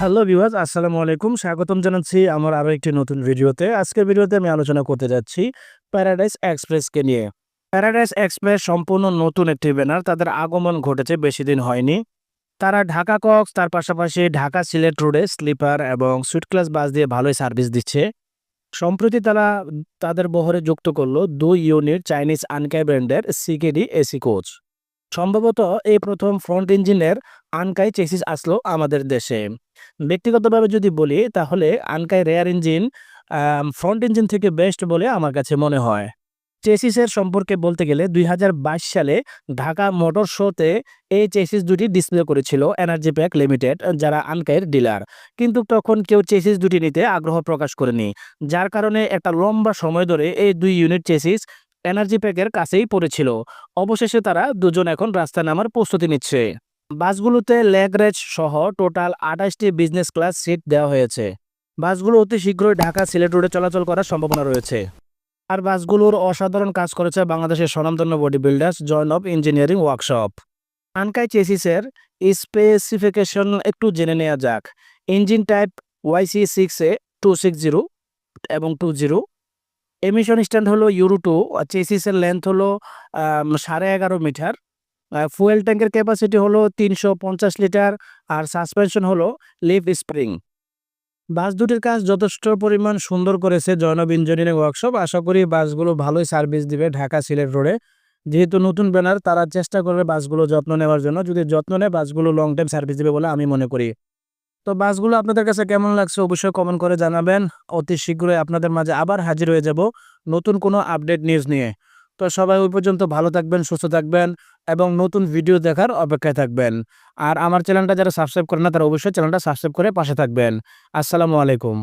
Hello viewers আসসালামু আলাইকুম। স্বাগতম জানাচ্ছি আমার আরও একটি নতুন ভিডিওতে। আজকের ভিডিওতে আমি আলোচনা করতে যাচ্ছি প্যারাডাইস এক্সপ্রেসকে নিয়ে। প্যারাডাইস এক্সপ্রেস সম্পূর্ণ নতুন একটি ব্যানার তাদের আগমন ঘটেছে, বেশি দিন হয়নি। তারা ঢাকা কক্স তার পাশাপাশি ঢাকা সিলেট রোডে স্লিপার এবং সুইট ক্লাস বাস দিয়ে ভালোই সার্ভিস দিচ্ছে। সম্প্রতি তারা তাদের বহরে যুক্ত করল দুই ইউনিট চাইনিজ আনকাই ব্র্যান্ডের সিকেডি এসি কোচ সম্ভবত এই প্রথম ফ্রন্ট ইঞ্জিনের আনকাই চেসিস আসলো আমাদের দেশে। ব্যক্তিগতভাবে যদি বলি, তাহলে Ankai rear engine front engine থেকে বেস্ট বলে আমার কাছে মনে হয়। চেসিসের সম্পর্কে বলতে গেলে দুই হাজার বাইশ সালে ঢাকা মোটর শোতে এই চেসিস দুটি ডিসপ্লে করেছিল এনার্জি প্যাক লিমিটেড যারা আনকাইয়ের ডিলার কিন্তু তখন কেউ চেসিস দুটি নিতে আগ্রহ প্রকাশ করেনি। যার কারণে একটা লম্বা সময় ধরে এই দুই ইউনিট চেসিস এনার্জি প্যাকের কাছেই পড়েছিল। অবশেষে তারা দুজন এখন রাস্তায় নামার প্রস্তুতি নিচ্ছে। বাসগুলোতে লেগ রেজ সহ টোটাল আঠাশটি বিজনেস ক্লাস সিট দেওয়া হয়েছে। বাসগুলো অতি শীঘ্রই ঢাকা সিলেট রোডে চলাচল করার সম্ভাবনা রয়েছে। আর বাসগুলোর অসাধারণ কাজ করেছে বাংলাদেশের স্বনামধন্য body builders join of engineering workshop. Ankai চেসিসের specification একটু জেনে নেওয়া যাক। Engine type YC six A two six zero এবং টু জিরো। এমিশন স্ট্যান্ড হলো ইউরো টু চেসিসের লেন্থ হলো সাড়ে এগারো মিটার। ফুয়েল ট্যাঙ্কের ক্যাপাসিটি হলো তিনশো পঞ্চাশ লিটার আর সাসপেনশন হলো লিভ স্প্রিং বাস দুটির কাজ যথেষ্ট পরিমাণ সুন্দর করেছে জয়নব ইঞ্জিনিয়ারিং ওয়ার্কশপ আশা করি বাসগুলো ভালোই সার্ভিস দিবে ঢাকা সিলেট রোডে যেহেতু নতুন ব্যানার তারা চেষ্টা করবে বাসগুলো যত্ন নেওয়ার জন্য। যদি যত্ন নেয়, বাসগুলো লং টাইম সার্ভিস দিবে বলে আমি মনে করি। তো বাসগুলো আপনাদের কাছে কেমন লাগছে অবশ্যই কমেন্ট করে জানাবেন। অতি শীঘ্রই আপনাদের মাঝে আবার হাজির হয়ে যাব নতুন কোনো আপডেট নিউজ নিয়ে। তো সবাই ওই পর্যন্ত ভালো থাকবেন, সুস্থ থাকবেন এবং নতুন ভিডিও দেখার অপেক্ষায় থাকবেন। আর আমার চ্যানেলটা যারা সাবস্ক্রাইব করেন না, তারা অবশ্যই চ্যানেলটা সাবস্ক্রাইব করে পাশে থাকবেন। আসসালামু আলাইকুম।